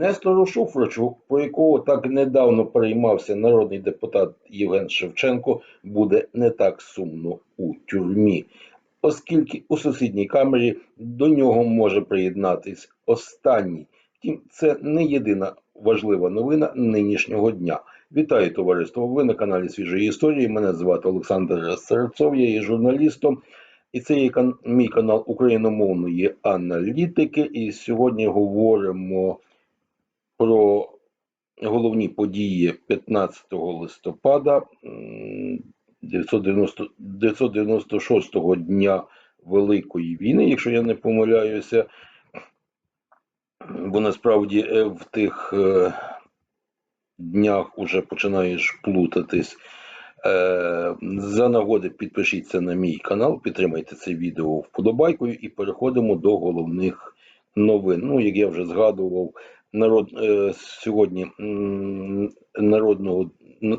Нестору Шуфричу, про якого так недавно переймався народний депутат Євген Шевченко, буде не так сумно у тюрмі, оскільки у сусідній камері до нього може приєднатись останній. Втім, це не єдина важлива новина нинішнього дня. Вітаю товариство! Ви на каналі Свіжої історії. Мене звати Олександр Серцов, я є журналістом. І це є мій канал україномовної аналітики. І сьогодні говоримо про головні події 15 листопада м, 990 996 дня Великої війни, якщо я не помиляюся. Бо насправді е, в тих е, днях уже починаєш плутатись. Е, За нагоди підпишіться на мій канал, підтримайте це відео вподобайкою і переходимо до головних новин. Ну, як я вже згадував, народ е, сьогодні народного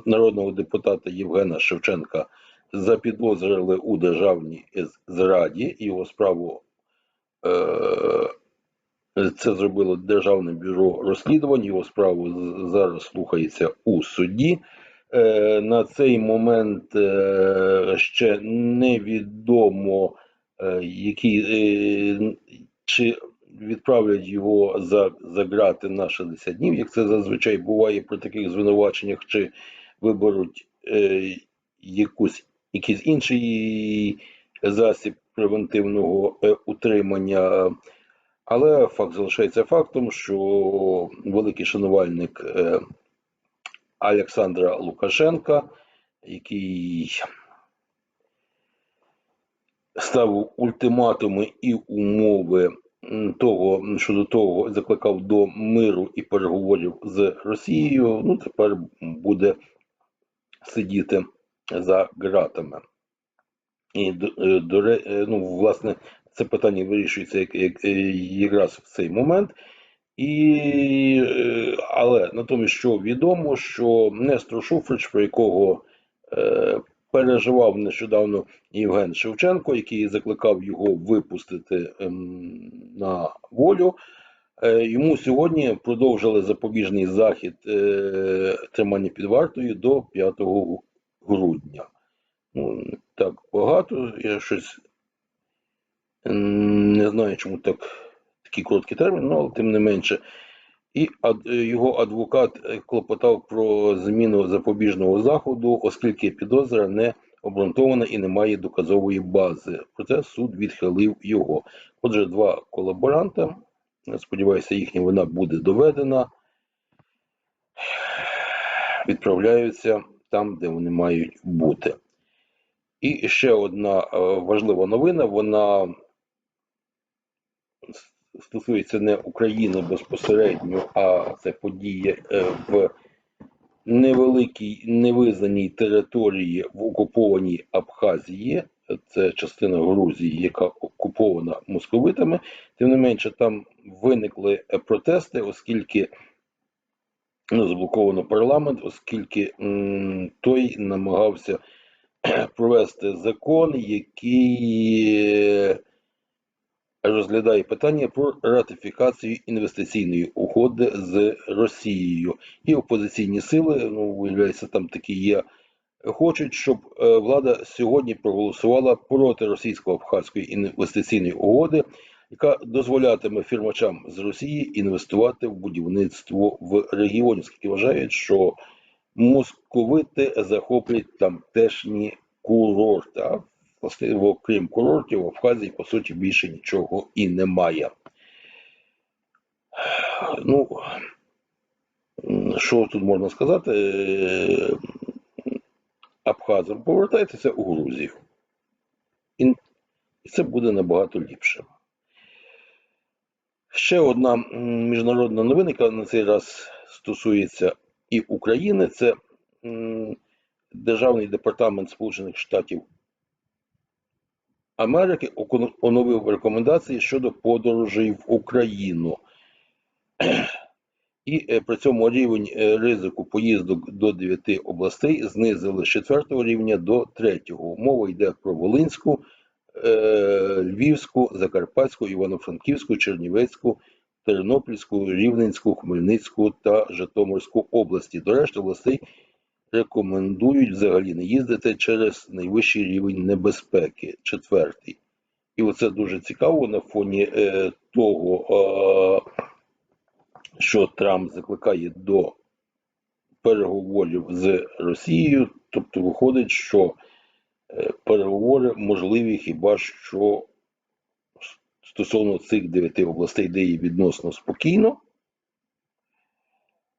народного депутата Євгена Шевченка запідозрили у державній зраді. Його справу е, це зробило Державне бюро розслідувань. Його справу зараз слухається у суді. Е, На цей момент ще невідомо, які, чи відправлять його за, за грати на 60 днів, як це зазвичай буває при таких звинуваченнях, чи виберуть е, якусь, якийсь інший засіб превентивного е, утримання. Але факт залишається фактом, що великий шанувальник е, Олександра Лукашенка, який ставив ультиматуми і умови того щодо того, закликав до миру і переговорів з Росією, ну тепер буде сидіти за ґратами. І до, е, до е, ну, власне, це питання вирішується як, як, е, якраз в цей момент. І, але натомість, що відомо, що Нестор Шуфрич, про якого переживав нещодавно Євген Шевченко, який закликав його випустити ем, на волю, е, йому сьогодні продовжили запобіжний захід е, тримання під вартою до 5 грудня. Ну, так багато, я щось не знаю, чому так такий короткий термін, ну, але тим не менше. І е, його адвокат е, клопотав про зміну запобіжного заходу, оскільки підозра не обґрунтована і не має доказової бази. Проте суд відхилив його. Отже, два колаборанта. Сподіваюся, їхня вина буде доведена. Відправляються там, де вони мають бути. І ще одна е, важлива новина. Вона стосується не України безпосередньо, а це подія е, в невеликій невизнаній території в окупованій Абхазії. Це частина Грузії, яка окупована московитами. Тим не менше, там виникли е, протести, оскільки ну, заблоковано парламент, оскільки м, той намагався провести закон, який розглядає питання про ратифікацію інвестиційної угоди з Росією. І опозиційні сили, ну, виявляється, там такі є, хочуть, щоб е, влада сьогодні проголосувала проти російсько-абхазької інвестиційної угоди, яка дозволятиме фірмачам з Росії інвестувати в будівництво в регіоні, оскільки вважають, що московити захоплять тамтешні курорти. А окрім курортів, в Абхазії, по суті, більше нічого і немає. Ну, що тут можна сказати? Е, Абхазам, повертайтеся у Грузію. І це буде набагато ліпше. Ще одна міжнародна новина, яка на цей раз стосується і України, це Державний департамент Сполучених Штатів Америки оновив рекомендації щодо подорожей в Україну. І е, при цьому рівень е, ризику поїздок до 9 областей знизили з 4 рівня до 3. Мова йде про Волинську, е, Львівську, Закарпатську, Івано-Франківську, Чернівецьку Тернопільську, Рівненську, Хмельницьку та Житомирську області. До решти областей рекомендують взагалі не їздити через найвищий рівень небезпеки, четвертий. І оце дуже цікаво на фоні е, того, е, що Трамп закликає до переговорів з Росією. Тобто виходить, що е, переговори можливі хіба що стосовно цих дев'яти областей, де є відносно спокійно,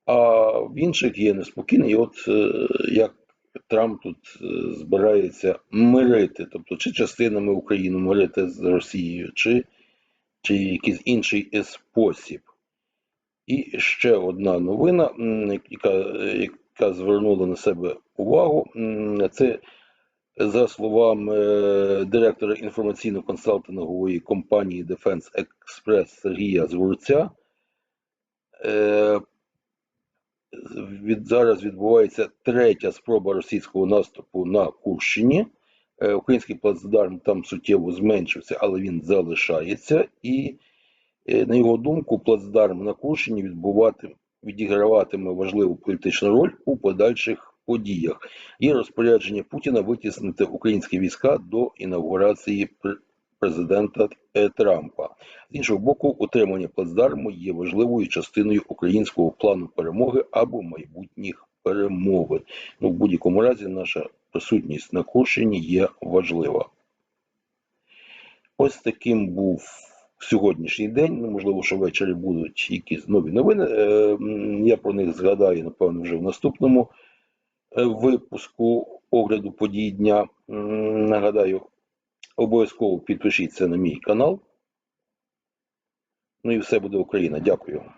а в інших є неспокійно. І от е, як Трамп тут е, збирається мирити, тобто чи частинами України мирити з Росією, чи, чи якийсь інший спосіб. І ще одна новина, яка, яка звернула на себе увагу, це за словами е, директора інформаційно-консалтингової компанії Defense Express Сергія Згурця, е, від зараз відбувається третя спроба російського наступу на Курщині. Е, Український плацдарм там суттєво зменшився, але він залишається. І, е, на його думку, плацдарм на Курщині відбувати, відіграватиме важливу політичну роль у подальших подіях. Є розпорядження Путіна витіснити українські війська до інаугурації президента е, Трампа. З іншого боку, утримання плацдарму є важливою частиною українського плану перемоги або майбутніх перемовин. Ну, в будь-якому разі, наша присутність на Курщині є важлива. Ось таким був сьогоднішній день. Ну, можливо, що ввечері будуть якісь нові новини. Е, Я про них згадаю, напевно, вже в наступному е, випуску огляду подій дня. Нагадаю, обов'язково підпишіться на мій канал. Ну і все буде Україна. Дякую.